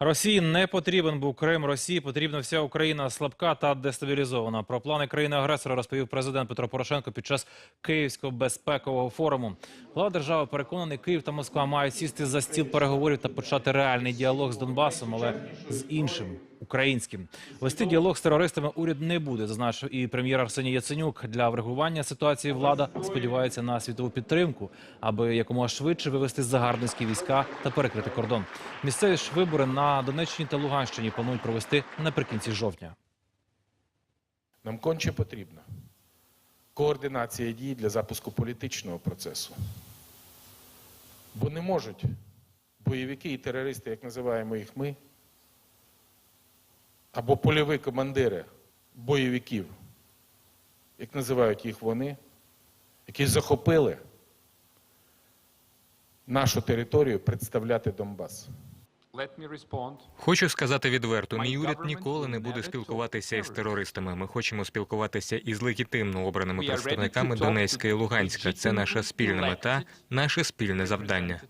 Росії не потрібен був Крим. Росії потрібна вся Україна слабка та дестабілізована. Про плани країни-агресора розповів президент Петро Порошенко під час Київського безпекового форуму. Глава держави переконаний, Київ та Москва мають сісти за стіл переговорів та почати реальний діалог з Донбасом, але з іншим українським. Вести діалог з терористами уряд не буде, зазначив і прем'єр Арсеній Яценюк. Для врегулювання ситуації влада сподівається на світову підтримку, аби якомога швидше вивести загарбницькі війська та перекрити кордон. Місцеві ж вибори на Донеччині та Луганщині планують провести наприкінці жовтня. Нам конче потрібна координація дій для запуску політичного процесу. Бо не можуть бойовики і терористи, як називаємо їх ми, або польові командири бойовиків, як називають їх вони, які захопили нашу територію представляти Донбас. Хочу сказати відверто, мій уряд ніколи не буде спілкуватися із терористами. Ми хочемо спілкуватися із легітимно обраними представниками Донецька і Луганська. Це наша спільна мета, наше спільне завдання.